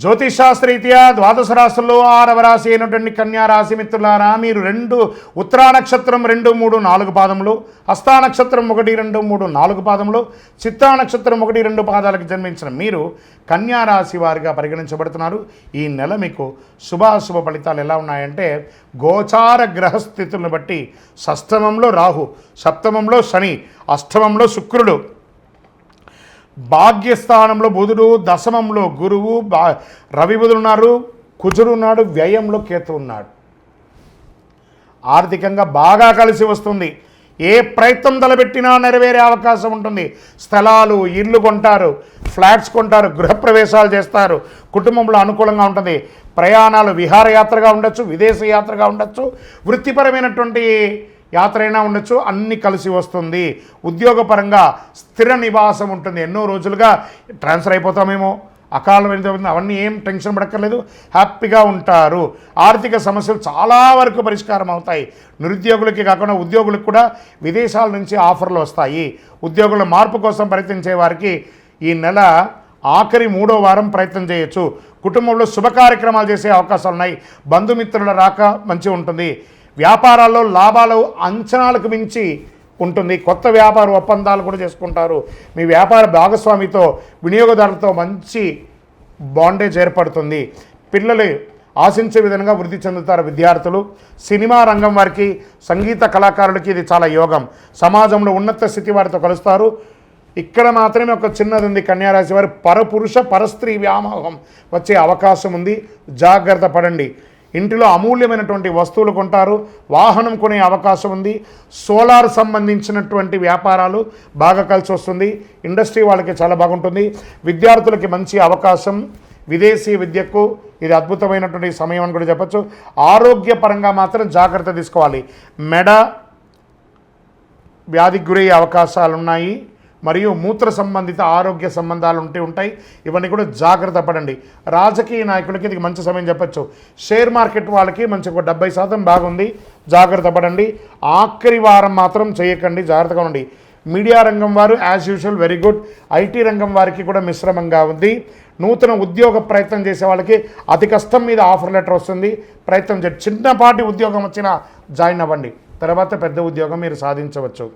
జ్యోతిషాస్త్రరీత్యా ద్వాదశ రాశుల్లో ఆరవ రాశి అయినటువంటి కన్యా రాశి మిత్రులారా మీరు రెండు ఉత్తరా నక్షత్రం రెండు మూడు నాలుగు పాదములు హస్తా నక్షత్రం ఒకటి రెండు మూడు నాలుగు పాదములు చిత్తా నక్షత్రం ఒకటి రెండు పాదాలకు జన్మించిన మీరు కన్యా రాశి వారిగా పరిగణించబడుతున్నారు. ఈ నెల మీకు శుభాశుభ ఫలితాలు ఎలా ఉన్నాయంటే గోచార గ్రహస్థితులను బట్టి సష్టమంలో రాహు సప్తమంలో శని అష్టమంలో శుక్రుడు భాగ్యస్థానంలో బుధుడు దశమంలో గురువు బా రవి బుధుడు ఉన్నారు కుజుడు ఉన్నాడు వ్యయంలో కేతు ఉన్నాడు. ఆర్థికంగా బాగా కలిసి వస్తుంది. ఏ ప్రయత్నం తలబెట్టినా నెరవేరే అవకాశం ఉంటుంది. స్థలాలు ఇల్లు కొంటారు ఫ్లాట్స్ కొంటారు గృహప్రవేశాలు చేస్తారు. కుటుంబంలో అనుకూలంగా ఉంటుంది. ప్రయాణాలు విహారయాత్రగా ఉండొచ్చు విదేశ యాత్రగా ఉండొచ్చు. వృత్తిపరమైనటువంటి యాత్ర అయినా ఉండొచ్చు అన్ని కలిసి వస్తుంది. ఉద్యోగపరంగా స్థిర నివాసం ఉంటుంది. ఎన్నో రోజులుగా ట్రాన్స్ఫర్ అయిపోతామేమో. అకాలం ఎంత అవన్నీ ఏం టెన్షన్ పడక్కర్లేదు. హ్యాపీగా ఉంటారు. ఆర్థిక సమస్యలు చాలా వరకు పరిష్కారం అవుతాయి. నిరుద్యోగులకి కాకుండా ఉద్యోగులకు కూడా విదేశాల నుంచి ఆఫర్లు వస్తాయి. ఉద్యోగుల మార్పు కోసం ప్రయత్నించే వారికి ఈ నెల ఆఖరి మూడో వారం ప్రయత్నం చేయొచ్చు. కుటుంబంలో శుభ కార్యక్రమాలు చేసే అవకాశాలు ఉన్నాయి. బంధుమిత్రుల రాక మంచి ఉంటుంది. వ్యాపారాల్లో లాభాలు అంచనాలకు మించి ఉంటుంది. కొత్త వ్యాపార ఒప్పందాలు కూడా చేసుకుంటారు. మీ వ్యాపార భాగస్వామితో వినియోగదారులతో మంచి బాండేజ్ ఏర్పడుతుంది. పిల్లలు ఆశించే విధంగా వృద్ధి చెందుతారు విద్యార్థులు. సినిమా రంగం వారికి సంగీత కళాకారులకి ఇది చాలా యోగం. సమాజంలో ఉన్నత స్థితి వారితో కలుస్తారు. ఇక్కడ మాత్రమే ఒక చిన్నది ఉంది కన్యారాశి వారి. పరపురుష పరస్త్రీ వ్యామోహం వచ్చే అవకాశం ఉంది. జాగ్రత్త పడండి. ఇంటిలో అమూల్యమైనటువంటి వస్తువులు కొంటారు వాహనం కొనే అవకాశం ఉంది సోలార్ సంబంధించినటువంటి వ్యాపారాలు బాగా కలిసి వస్తుంది ఇండస్ట్రీ వాళ్ళకి చాలా బాగుంటుంది విద్యార్థులకి మంచి అవకాశం విదేశీ విద్యకు ఇది అద్భుతమైనటువంటి సమయం అని కూడా చెప్పచ్చు. ఆరోగ్యపరంగా మాత్రం జాగ్రత్త తీసుకోవాలి. మెడ వ్యాధికి గురయ్యే అవకాశాలు ఉన్నాయి మరియు మూత్ర సంబంధిత ఆరోగ్య సంబంధాలు ఉంటే ఉంటాయి. ఇవన్నీ కూడా జాగ్రత్త పడండి. రాజకీయ నాయకులకి ఇది మంచి సమయం చెప్పచ్చు. షేర్ మార్కెట్ వాళ్ళకి మంచి ఒక డెబ్బై శాతం బాగుంది. జాగ్రత్త పడండి. ఆఖరి వారం మాత్రం చేయకండి. జాగ్రత్తగా ఉండండి. మీడియా రంగం వారు as usual very good IT రంగం వారికి కూడా మిశ్రమంగా ఉంది. నూతన ఉద్యోగ ప్రయత్నం చేసే వాళ్ళకి అతి కష్టం మీద ఆఫర్ లెటర్ వస్తుంది. ప్రయత్నం చేయండి. చిన్నపాటి ఉద్యోగం వచ్చినా జాయిన్ అవ్వండి. తర్వాత పెద్ద ఉద్యోగం మీరు సాధించవచ్చు.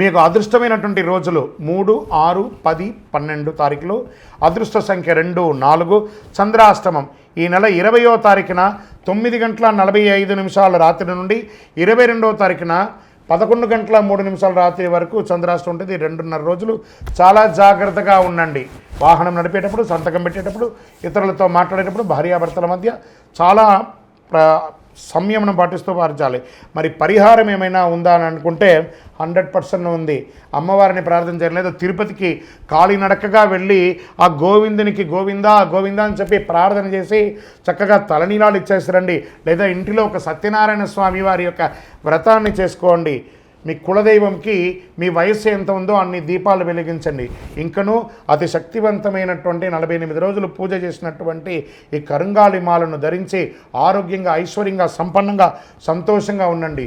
మీకు అదృష్టమైనటువంటి రోజులు మూడు ఆరు పది పన్నెండు తారీఖులు. అదృష్ట సంఖ్య రెండు నాలుగు. చంద్రాష్టమం ఈ నెల ఇరవయో తారీఖున తొమ్మిది గంటల నలభై ఐదు నిమిషాల రాత్రి నుండి ఇరవై రెండవ తారీఖున పదకొండు గంటల మూడు నిమిషాల రాత్రి వరకు చంద్రాష్టం ఉంటుంది. రెండున్నర రోజులు చాలా జాగ్రత్తగా ఉండండి. వాహనం నడిపేటప్పుడు సంతకం పెట్టేటప్పుడు ఇతరులతో మాట్లాడేటప్పుడు భార్యాభర్తల మధ్య చాలా ప్ర సంయమనం పాటిస్తూ పాటించాలి మరి పరిహారం ఏమైనా ఉందా అని అనుకుంటే హండ్రెడ్ పర్సెంట్ ఉంది. అమ్మవారిని ప్రార్థన చేయలేదు తిరుపతికి కాలినడకగా వెళ్ళి ఆ గోవిందునికి గోవిందా గోవిందా అని చెప్పి ప్రార్థన చేసి చక్కగా తలనీలాలు ఇచ్చేసిరండి. లేదా ఇంటిలో ఒక సత్యనారాయణ స్వామి వారి యొక్క వ్రతాన్ని చేసుకోండి. మీ కులదైవంకి మీ వయస్సు ఎంత ఉందో అన్ని దీపాలు వెలిగించండి. ఇంకనూ అతి శక్తివంతమైనటువంటి నలభై ఎనిమిది రోజులు పూజ చేసినటువంటి ఈ కరుంగాలి మాలను ధరించి ఆరోగ్యంగా ఐశ్వర్యంగా సంపన్నంగా సంతోషంగా ఉండండి.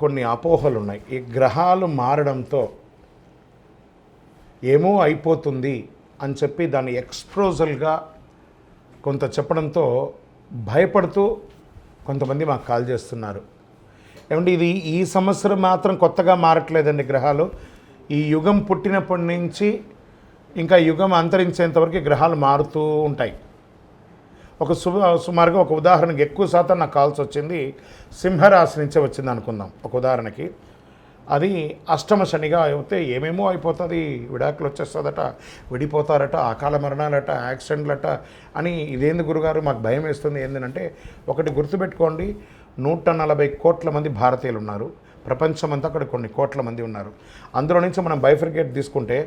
కొన్ని అపోహలు ఉన్నాయి ఈ గ్రహాలు మారడంతో ఏమో అయిపోతుంది అని చెప్పి దాన్ని ఎక్స్ప్రోజల్గా కొంత చెప్పడంతో భయపడుతూ కొంతమంది మాకు కాల్ చేస్తున్నారు. ఏమంటే ఇది ఈ సంవత్సరం మాత్రం కొత్తగా మారట్లేదండి గ్రహాలు. ఈ యుగం పుట్టినప్పటి నుంచి ఇంకా యుగం అంతరించేంతవరకు గ్రహాలు మారుతూ ఉంటాయి. ఒక సుమారుగా ఒక ఉదాహరణకి ఎక్కువ శాతం నాకు కాల్స్ వచ్చింది సింహరాశి నుంచే వచ్చింది అనుకుందాం. ఒక ఉదాహరణకి అది అష్టమ శనిగా అయితే ఏమేమో అయిపోతుంది విడాకులు వచ్చేస్తుందట విడిపోతారట అకాల మరణాలట యాక్సిడెంట్లట అని ఇదేంది గురుగారు మాకు భయం వేస్తుంది ఏంటంటే ఒకటి గుర్తుపెట్టుకోండి నూట నలభై కోట్ల మంది భారతీయులు ఉన్నారు ప్రపంచమంతా అక్కడ కొన్ని కోట్ల మంది ఉన్నారు. అందులో నుంచి మనం బైఫర్గేట్ తీసుకుంటే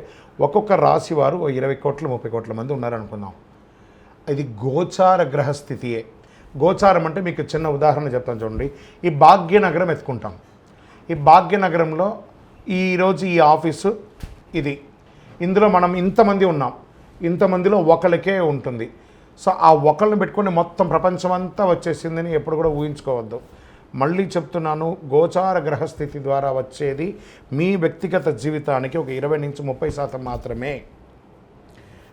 ఒక్కొక్క రాశి వారు ఓ ఇరవై కోట్ల ముప్పై కోట్ల మంది ఉన్నారనుకుందాం. ఇది గోచార గ్రహస్థితియే. గోచారం అంటే మీకు చిన్న ఉదాహరణ చెప్తాను చూడండి. ఈ భాగ్యనగరం ఎత్తుకుంటాం. ఈ భాగ్యనగరంలో ఈరోజు ఈ ఆఫీసు ఇది. ఇందులో మనం ఇంతమంది ఉన్నాం. ఇంతమందిలో ఒకరికే ఉంటుంది. సో ఆ ఒకళ్ళని పెట్టుకొని మొత్తం ప్రపంచం అంతా వచ్చేసిందని ఎప్పుడు కూడా ఊహించుకోవద్దు. మళ్ళీ చెప్తున్నాను గోచార గ్రహస్థితి ద్వారా వచ్చేది మీ వ్యక్తిగత జీవితానికి ఒక ఇరవై నుంచి ముప్పై శాతం మాత్రమే.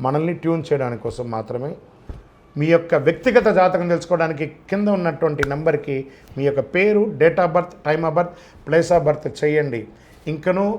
మనల్ని ట్యూన్ చేయడానికి కోసం మాత్రమే మీ యొక్క వ్యక్తిగత జాతకం తెలుసుకోవడానికి కింద ఉన్నటువంటి నెంబర్కి మీ యొక్క పేరు date of birth time of birth place of birth చేయండి. ఇంకనూ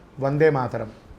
వందే మాతరం.